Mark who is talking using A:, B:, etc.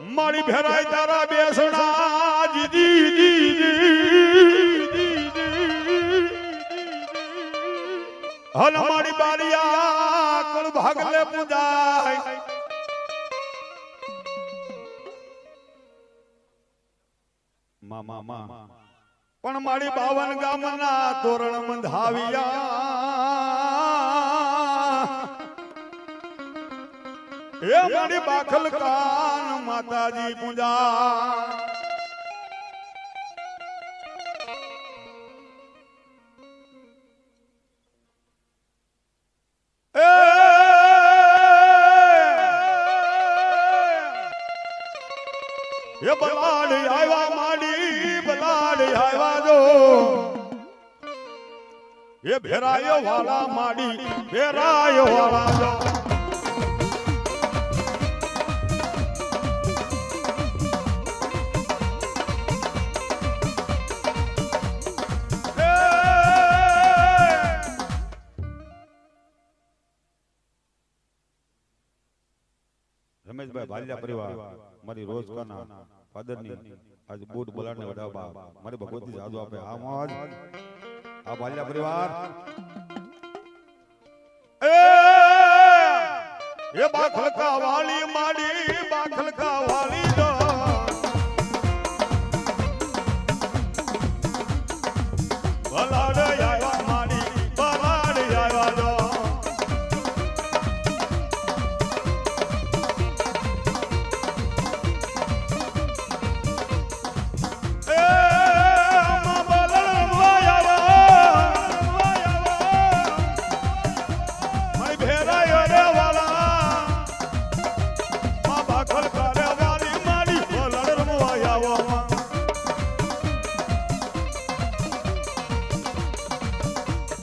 A: મારી ભેરાય તારા બેસણા. જીજી જીજી હન મારી બારિયા કુલ ભાગલે પૂજાય. મામા પણ મારી બાવન ગામના તોરણ બંધાવ્યા એ મારી બાખલ કાન માતાજી પૂજા એ બલાડ આવ્યા માડી બલાડ આવ્યા જો એ ભેરાયો વાળા માડી ભેરાયો વાળા જો રમેશભાઈ ભાલિયા પરિવાર મારી રોજ કાના ફાધરની આજ બૂટ બોલાડને વડાવવા મારી ભગવતી સાધુ આપે. આ મોજ આ ભાલિયા પરિવાર. એ બાખલકા વાલી માડી બાખલકા વાલી જો